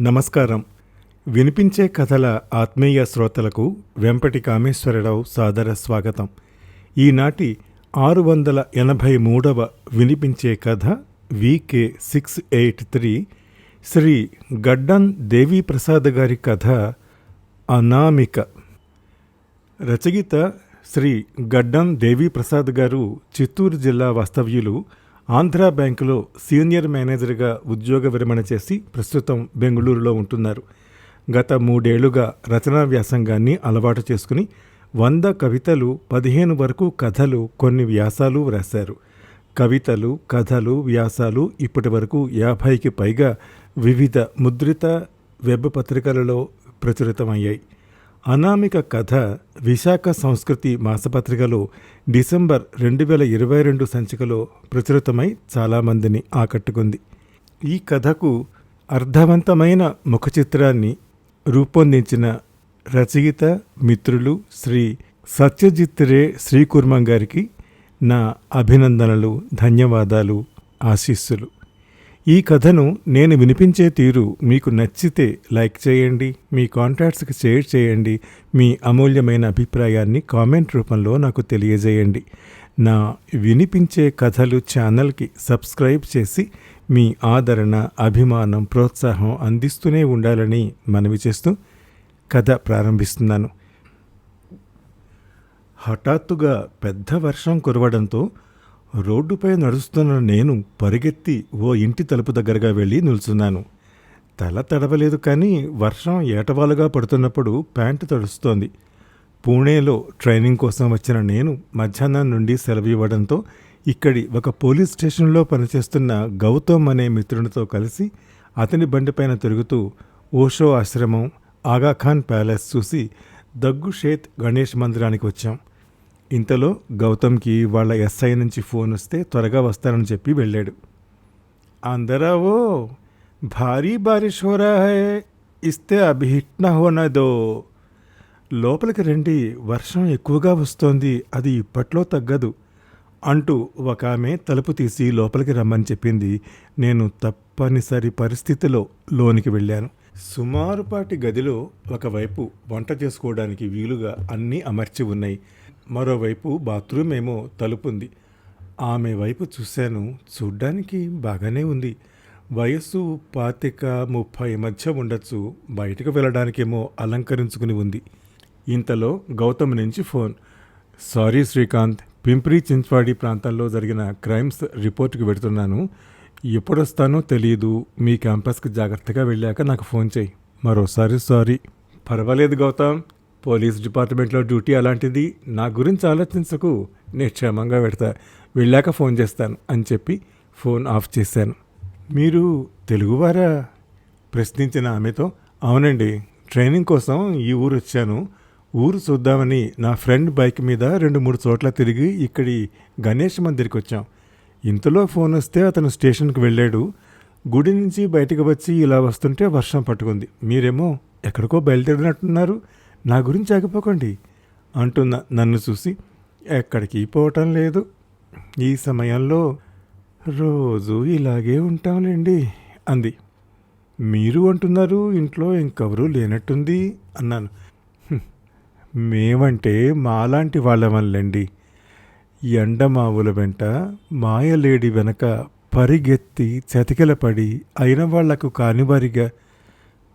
నమస్కారం. వినిపించే కథల ఆత్మీయ శ్రోతలకు వెంపటి కామేశ్వరరావు సాదర స్వాగతం. ఈనాటి ఆరు వందల ఎనభై మూడవ వినిపించే కథ V K six eight three Shri Gaddam Deviprasad గారి కథ అనామిక. రచయిత శ్రీ గడ్డం దేవీప్రసాద్ గారు చిత్తూరు జిల్లా వాస్తవ్యులు ఆంధ్రా బ్యాంకులో సీనియర్ మేనేజర్గా ఉద్యోగ విరమణ చేసి ప్రస్తుతం బెంగళూరులో ఉంటున్నారు. గత మూడేళ్ళుగా రచనా వ్యాసంగాన్ని అలవాటు చేసుకుని వంద కవితలు పదిహేను వరకు కథలు కొన్ని వ్యాసాలు వ్రాశారు. కవితలు కథలు వ్యాసాలు ఇప్పటి వరకు యాభైకి పైగా వివిధ ముద్రిత వెబ్ పత్రికలలో ప్రచురితమయ్యాయి. అనామిక కథ విశాఖ సంస్కృతి మాసపత్రికలో డిసెంబర్ రెండు వేల ఇరవై రెండు సంచికలో ప్రచురితమై చాలామందిని ఆకట్టుకుంది. ఈ కథకు అర్థవంతమైన ముఖ చిత్రాన్ని రూపొందించిన రచయిత మిత్రులు శ్రీ సత్యజిత్ రే శ్రీకుర్మం గారికి నా అభినందనలు ధన్యవాదాలు ఆశీస్సులు. ఈ కథను నేను వినిపించే తీరు మీకు నచ్చితే లైక్ చేయండి మీ కాంటాక్ట్స్కి షేర్ చేయండి మీ అమూల్యమైన అభిప్రాయాన్ని కామెంట్ రూపంలో నాకు తెలియజేయండి. నా వినిపించే కథలు ఛానల్కి సబ్స్క్రైబ్ చేసి మీ ఆదరణ అభిమానం ప్రోత్సాహం అందిస్తూనే ఉండాలని మనవి చేస్తూ కథ ప్రారంభిస్తున్నాను. హఠాత్తుగా పెద్ద వర్షం కురవడంతో రోడ్డుపై నడుస్తున్న నేను పరిగెత్తి ఓ ఇంటి తలుపు దగ్గరగా వెళ్ళి నిల్చున్నాను. తల తడవలేదు కానీ వర్షం ఏటవాలుగా పడుతున్నప్పుడు ప్యాంటు తడుస్తోంది. పూణేలో ట్రైనింగ్ కోసం వచ్చిన నేను మధ్యాహ్నం నుండి సెలవు ఇవ్వడంతో ఇక్కడి ఒక పోలీస్ స్టేషన్లో పనిచేస్తున్న గౌతమ్ అనే మిత్రునితో కలిసి అతని బండిపైన తిరుగుతూ ఓషో ఆశ్రమం ఆగాఖాన్ ప్యాలెస్ చూసి దగ్గు షేత్ గణేష్ మందిరానికి వచ్చాం. ఇంతలో గౌతమ్కి వాళ్ళ ఎస్ఐ నుంచి ఫోన్ వస్తే త్వరగా వస్తానని చెప్పి వెళ్ళాడు. అందరా ఓ భారీ బారిష్ హో ఇస్తే అభి హోనదో లోపలికి రండి వర్షం ఎక్కువగా వస్తోంది అది ఇప్పట్లో తగ్గదు అంటూ ఒక ఆమె తలుపు తీసి లోపలికి రమ్మని చెప్పింది. నేను తప్పనిసరి పరిస్థితిలో లోనికి వెళ్ళాను. సుమారుపాటి గదిలో ఒకవైపు వంట చేసుకోవడానికి వీలుగా అన్నీ అమర్చి ఉన్నాయి. మరోవైపు బాత్రూమ్ ఏమో తలుపుంది ఆమె వైపు చూశాను. చూడ్డానికి బాగానే ఉంది. వయస్సు పాతిక ముప్పై మధ్య ఉండొచ్చు. బయటకు వెళ్ళడానికేమో అలంకరించుకుని ఉంది. ఇంతలో గౌతమ్ నుంచి ఫోన్. సారీ శ్రీకాంత్ పింప్రి చించ్వాడి ప్రాంతాల్లో జరిగిన క్రైమ్స్ రిపోర్ట్కి పెడుతున్నాను ఎప్పుడొస్తానో తెలియదు మీ క్యాంపస్కి జాగ్రత్తగా వెళ్ళాక నాకు ఫోన్ చేయి. మరోసారి సారీ. పర్వాలేదు గౌతమ్. పోలీస్ డిపార్ట్మెంట్లో డ్యూటీ అలాంటిది నా గురించి ఆలోచించకు నేను క్షేమంగా పెడతా. వెళ్ళాక ఫోన్ చేస్తాను అని చెప్పి ఫోన్ ఆఫ్ చేశాను. మీరు తెలుగువారా? ప్రశ్నించిన ఆమెతో అవునండి ట్రైనింగ్ కోసం ఈ ఊరు వచ్చాను. ఊరు చూద్దామని నా ఫ్రెండ్ బైక్ మీద రెండు మూడు చోట్ల తిరిగి ఇక్కడి గణేష్ మందిర్కి వచ్చాం. ఇంతలో ఫోన్ వస్తే అతను స్టేషన్కి వెళ్ళాడు. గుడి నుంచి బయటకు వచ్చి ఇలా వస్తుంటే వర్షం పట్టుకుంది. మీరేమో ఎక్కడికో బయలుదేరినట్టున్నారు. నా గురించి ఆగిపోకండి అంటున్న నన్ను చూసి ఎక్కడికి పోవటం లేదు. ఈ సమయంలో రోజు ఇలాగే ఉంటాంలేండి అంది. మీరు అంటున్నారు ఇంట్లో ఇంకెవరూ లేనట్టుంది అన్నాను. మేమంటే మాలాంటి వాళ్ళమల్లండి. ఎండమావుల వెంట మాయలేడి వెనక పరిగెత్తి చతికిలపడి అయిన వాళ్ళకు కానివారిగా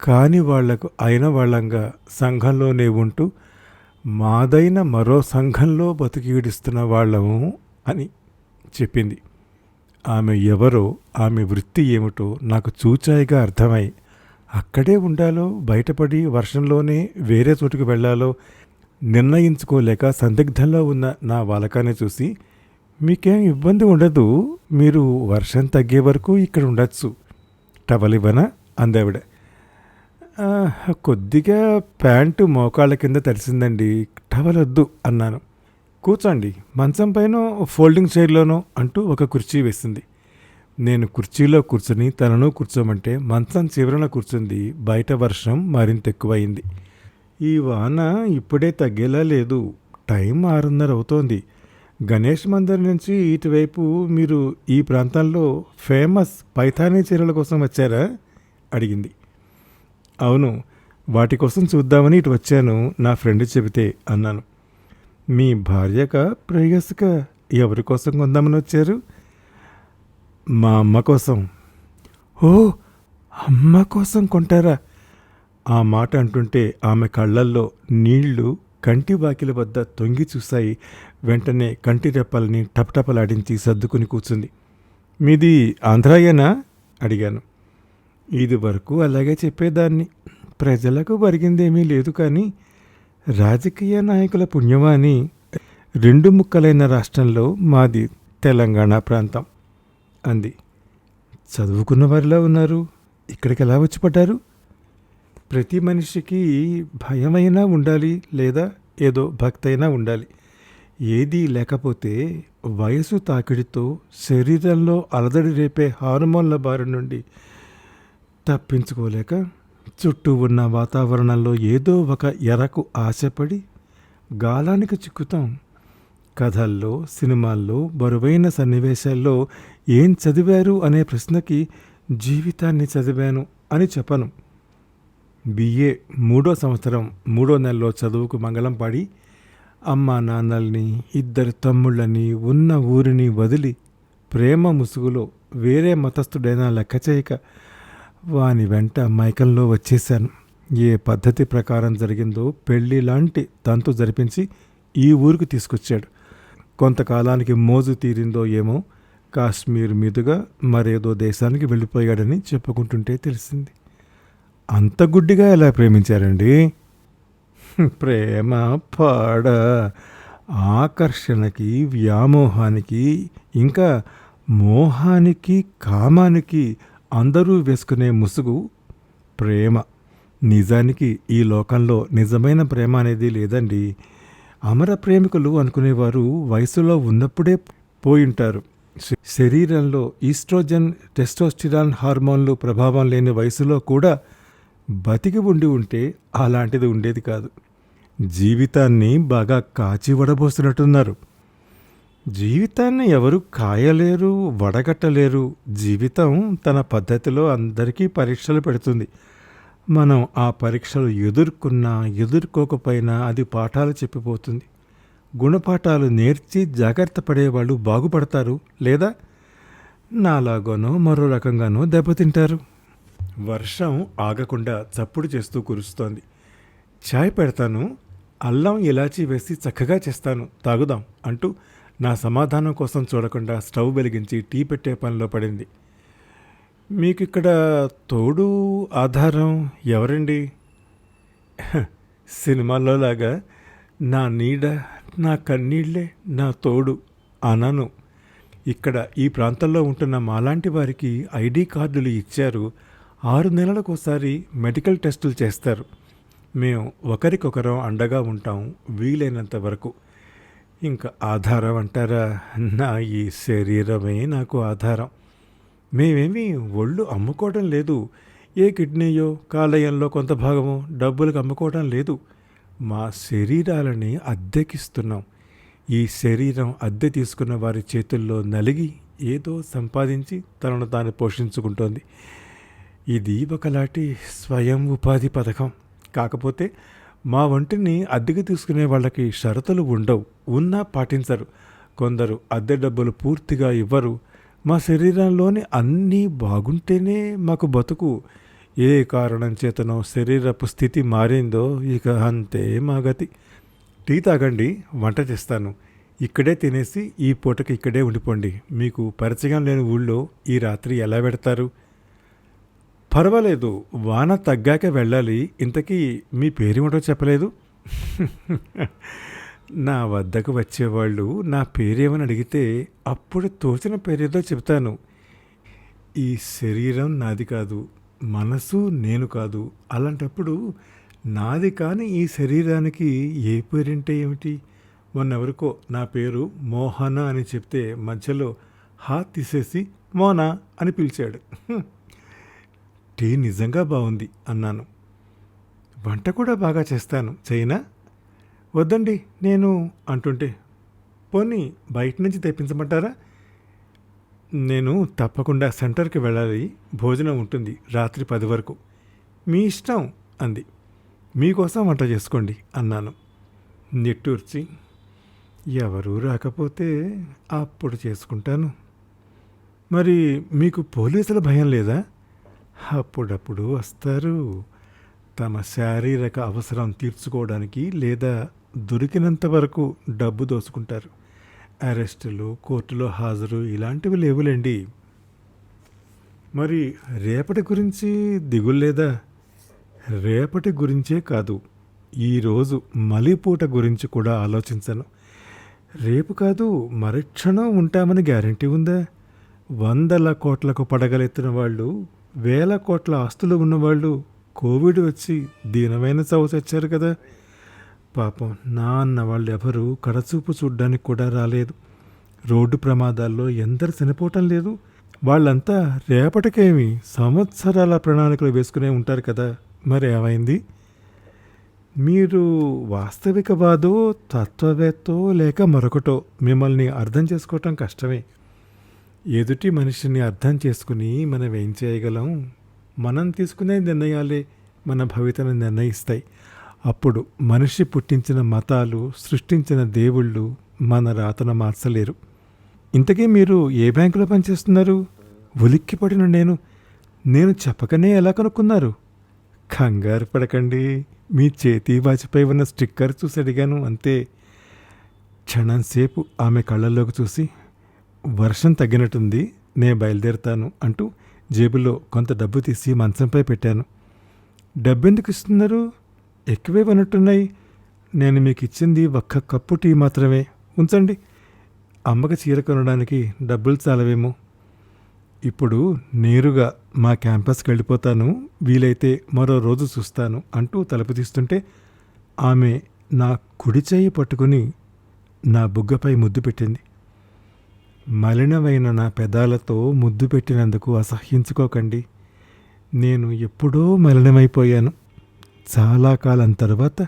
కాని వాళ్ళకు అయిన వాళ్ళంగా సంఘంలోనే ఉంటూ మాదైన మరో సంఘంలో బతికిడిస్తున్న వాళ్ళము అని చెప్పింది. ఆమె ఎవరో ఆమె వృత్తి ఏమిటో నాకు చూచాయిగా అర్థమై అక్కడే ఉండాలో బయటపడి వర్షంలోనే వేరే చోటుకు వెళ్ళాలో నిర్ణయించుకోలేక సందిగ్ధంలో ఉన్న నా వాలకాన్ని చూసి మీకేం ఇబ్బంది ఉండదు మీరు వర్షం తగ్గే వరకు ఇక్కడ ఉండొచ్చు. టవల్ ఇవ్వనా అందావిడ కొద్దిగా ప్యాంటు మోకాళ్ళ కింద తడిసిందండి. టవల్ వద్దు అన్నాను. కూర్చోండి. మంచం పైన ఫోల్డింగ్ చైర్లోనో అంటూ ఒక కుర్చీ వేసింది. నేను కుర్చీలో కూర్చుని తనను కూర్చోమంటే మంచం చివరన కూర్చుంది. బయట వర్షం మరింత ఎక్కువైంది ఈ వాన ఇప్పుడే తగ్గేలా లేదు. టైం ఆరున్నర అవుతోంది. గణేష్ మందిర్ నుంచి ఇటువైపు మీరు ఈ ప్రాంతంలో ఫేమస్ పైథానీ చీరల కోసం వచ్చారా? అడిగింది. అవును వాటి కోసం చూద్దామని ఇటు వచ్చాను నా ఫ్రెండ్ చెబితే అన్నాను. మీ భార్యక ప్రేయస్క ఎవరి కోసం కొందామని వచ్చారు? మా అమ్మ కోసం. ఓ అమ్మ కోసం కొంటారా? ఆ మాట అంటుంటే ఆమె కళ్ళల్లో నీళ్ళు కంటి వాకిల వద్ద తొంగి చూశాయి. వెంటనే కంటి రెప్పల్ని టపటపలాడించి సర్దుకుని కూర్చుంది. మీది ఆంధ్రాయేనా? అడిగాను. ఇది వరకు అలాగే చెప్పేదాన్ని. ప్రజలకు వరిగిందేమీ లేదు కానీ రాజకీయ నాయకుల పుణ్యమాని రెండు ముక్కలైన రాష్ట్రంలో మాది తెలంగాణ ప్రాంతం అంది. చదువుకున్న వారిలా ఉన్నారు. ఇక్కడికి ఎలా వచ్చి పడ్డారు? ప్రతి మనిషికి భయమైనా ఉండాలి లేదా ఏదో భక్తైనా ఉండాలి. ఏదీ లేకపోతే వయసు తాకిడితో శరీరంలో అలదడి రేపే హార్మోన్ల బారి నుండి తప్పించుకోలేక చుట్టూ ఉన్న వాతావరణంలో ఏదో ఒక ఎరకు ఆశపడి గాలానికి చిక్కుతాం. కథల్లో సినిమాల్లో బరువైన సన్నివేశాల్లో ఏం చదివారు అనే ప్రశ్నకి జీవితాన్ని చదివాను అని చెప్పను. బిఏ మూడో సంవత్సరం మూడో నెలలో చదువుకు మంగళం పాడి అమ్మ నాన్నల్ని ఇద్దరు తమ్ముళ్ళని ఉన్న ఊరిని వదిలి ప్రేమ ముసుగులో వేరే మతస్థుడైనా లెక్క చేయక వాని వెంట మైకంలో వచ్చేశాను. ఏ పద్ధతి ప్రకారం జరిగిందో పెళ్ళి లాంటి తంతు జరిపించి ఈ ఊరికి తీసుకొచ్చాడు. కొంతకాలానికి మోజు తీరిందో ఏమో కాశ్మీర్ మీదుగా మరేదో దేశానికి వెళ్ళిపోయాడని చెప్పుకుంటుంటే తెలిసింది. అంత గుడ్డిగా ఎలా ప్రేమించారండి? ప్రేమ పాడ ఆకర్షణకి వ్యామోహానికి ఇంకా మోహానికి కామానికి అందరూ వేసుకునే ముసుగు ప్రేమ. నిజానికి ఈ లోకంలో నిజమైన ప్రేమ అనేది లేదండి. అమర ప్రేమికులు అనుకునేవారు వయసులో ఉన్నప్పుడే పోయింటారు. శరీరంలో ఈస్ట్రోజన్ టెస్టోస్టిరాన్ హార్మోన్లు ప్రభావం లేని వయసులో కూడా బతికి ఉండి ఉంటే అలాంటిది ఉండేది కాదు. జీవితాన్ని బాగా కాచి వడబోస్తున్నట్టున్నారు జీవితాన్ని ఎవరు కాయలేరు వడగట్టలేరు. జీవితం తన పద్ధతిలో అందరికీ పరీక్షలు పెడుతుంది. మనం ఆ పరీక్షలు ఎదుర్కొన్నా ఎదుర్కోకపోయినా అది పాఠాలు చెప్పిపోతుంది. గుణపాఠాలు నేర్చి జాగ్రత్త పడేవాళ్ళు బాగుపడతారు లేదా? నాలాగోనో మరో రకంగానో దెబ్బతింటారు. వర్షం ఆగకుండా చప్పుడు చేస్తూ కురుస్తోంది. చాయ్ పెడతాను అల్లం ఇలాచీ వేసి చక్కగా చేస్తాను తాగుదాం అంటూ నా సమాధానం కోసం చూడకుండా స్టవ్ వెలిగించి టీ పెట్టే పనిలో పడింది. మీకు ఇక్కడ తోడు ఆధారం ఎవరండి? హ, సినిమాల్లో లాగా నా నీడ నా కన్నీళ్ళే నా తోడు అనను. ఇక్కడ ఈ ప్రాంతంలో ఉంటున్న మాలాంటి వారికి ఐడి కార్డులు ఇచ్చారు. ఆరు నెలలకోసారి మెడికల్ టెస్టులు చేస్తారు. మేము ఒకరికొకరం అండగా ఉంటాం వీలైనంత వరకు. ఇంకా ఆధారం అంటారా? నా ఈ శరీరమే నాకు ఆధారం. మేమేమీ ఒళ్ళు అమ్ముకోవటం లేదు. ఏ కిడ్నీయో కాలేయంలో కొంత భాగము డబ్బులకు అమ్ముకోవటం లేదు. మా శరీరాలని అద్దెకిస్తున్నాం. ఈ శరీరం అద్దె తీసుకున్న వారి చేతుల్లో నలిగి ఏదో సంపాదించి తనను తాను పోషించుకుంటోంది. ఇది ఒకలాంటి స్వయం ఉపాధి పథకం. కాకపోతే మా వంటిని అద్దెకు తీసుకునే వాళ్ళకి షరతులు ఉండవు. ఉన్నా పాటించరు. కొందరు అద్దె డబ్బులు పూర్తిగా ఇవ్వరు. మా శరీరంలోని అన్నీ బాగుంటేనే మాకు బతుకు. ఏ కారణం చేతనో శరీరపు స్థితి మారిందో ఇక అంతే మా గతి. టీ తాగండి వంట చేస్తాను. ఇక్కడే తినేసి ఈ పూటకి ఇక్కడే ఉండిపోండి. మీకు పరిచయం లేని ఊళ్ళో ఈ రాత్రి ఎలా పెడతారు పర్వాలేదు వాన తగ్గాక వెళ్ళాలి. ఇంతకీ మీ పేరేమిటో చెప్పలేదు? నా వద్దకు వచ్చేవాళ్ళు నా పేరేమని అడిగితే అప్పుడు తోచిన పేరేదో చెప్తాను ఈ శరీరం నాది కాదు మనసు నేను కాదు. అలాంటప్పుడు నాది కాని ఈ శరీరానికి ఏ పేరంటే ఏమిటి? మొన్నెవరికో నా పేరు మోహన అని చెప్తే మధ్యలో హా తీసేసి మోనా అని పిలిచాడు. టీ నిజంగా బాగుంది అన్నాను. వంట కూడా బాగా చేస్తాను చైనా వద్దండి నేను అంటుంటే పోనీ బయట నుంచి తెప్పించమంటారా? నేను తప్పకుండా సెంటర్కి వెళ్ళాలి భోజనం ఉంటుంది రాత్రి పది వరకు. మీ ఇష్టం అంది. మీకోసం వంట చేసుకోండి అన్నాను. నిట్టూర్చి ఎవరూ రాకపోతే అప్పుడు చేసుకుంటాను. మరి మీకు పోలీసుల భయం లేదా? అప్పుడప్పుడు వస్తారు. తమ శారీరక అవసరం తీర్చుకోవడానికి లేదా దొరికినంత వరకు డబ్బు దోసుకుంటారు అరెస్టులు కోర్టులో హాజరు ఇలాంటివి లేవులేండి. మరి రేపటి గురించి దిగుల్లేదా రేపటి గురించే కాదు. ఈరోజు మలిపూట గురించి కూడా ఆలోచించను. రేపు కాదు మరుక్షణం ఉంటామని గ్యారంటీ ఉందా? వందల కోట్లకు పడగలెత్తిన వాళ్ళు వేల కోట్ల ఆస్తులు ఉన్నవాళ్ళు కోవిడ్ వచ్చి దీనమైన చావు తెచ్చారు కదా. పాపం నా అన్న వాళ్ళు ఎవరు కడచూపు చూడ్డానికి కూడా రాలేదు. రోడ్డు ప్రమాదాల్లో ఎందరు చనిపోవటం లేదు. వాళ్ళంతా రేపటికేమి సంవత్సరాల ప్రణాళికలు వేసుకునే ఉంటారు కదా. మరి ఏమైంది? మీరు వాస్తవికవాదో తత్వవేత్తో లేక మరొకటో మిమ్మల్ని అర్థం చేసుకోవటం కష్టమే. ఎదుటి మనిషిని అర్థం చేసుకుని మనం ఏం చేయగలం? మనం తీసుకునే నిర్ణయాలే మన భవితను నిర్ణయిస్తాయి. అప్పుడు మనిషి పుట్టించిన మతాలు సృష్టించిన దేవుళ్ళు మన రాతను మార్చలేరు. ఇంతకీ మీరు ఏ బ్యాంకులో పనిచేస్తున్నారు? ఉలిక్కిపడిన నేను. నేను చెప్పకనే ఎలా కనుక్కున్నారు? కంగారు పడకండి. మీ చేతి వాచిపై ఉన్న స్టిక్కర్ చూసి అడిగాను అంతే. క్షణంసేపు ఆమె కళ్ళల్లోకి చూసి వర్షం తగ్గినట్టుంది నే బయలుదేరుతాను అంటూ జేబులో కొంత డబ్బు తీసి మంచంపై పెట్టాను. డబ్బెందుకు ఇస్తున్నారు? ఎక్కువే కొనట్టున్నాయి నేను మీకు ఇచ్చింది ఒక్క కప్పు టీ మాత్రమే. ఉంచండి. అమ్మకి చీర కొనడానికి డబ్బులు చాలవేమో. ఇప్పుడు నేరుగా మా క్యాంపస్కి వెళ్ళిపోతాను. వీలైతే మరో రోజు చూస్తాను అంటూ తలుపు తీస్తుంటే ఆమె నా కుడి చేయి పట్టుకుని నా బుగ్గపై ముద్దు పెట్టింది. మలినమైన నా పెదాలతో ముద్దు పెట్టినందుకు అసహ్యించుకోకండి. నేను ఎప్పుడో మలినమైపోయాను. చాలా కాలం తర్వాత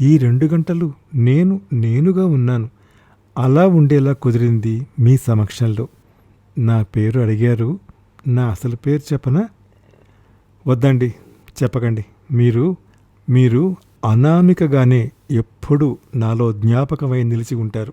ఈ రెండు గంటలు నేను నేనుగా ఉన్నాను. అలా ఉండేలా కుదిరింది మీ సమక్షంలో. నా పేరు అడిగారు. నా అసలు పేరు చెప్పనా? వద్దండి చెప్పకండి. మీరు మీరు అనామికగానే ఎప్పుడూ నాలో జ్ఞాపకమై నిలిచి ఉంటారు.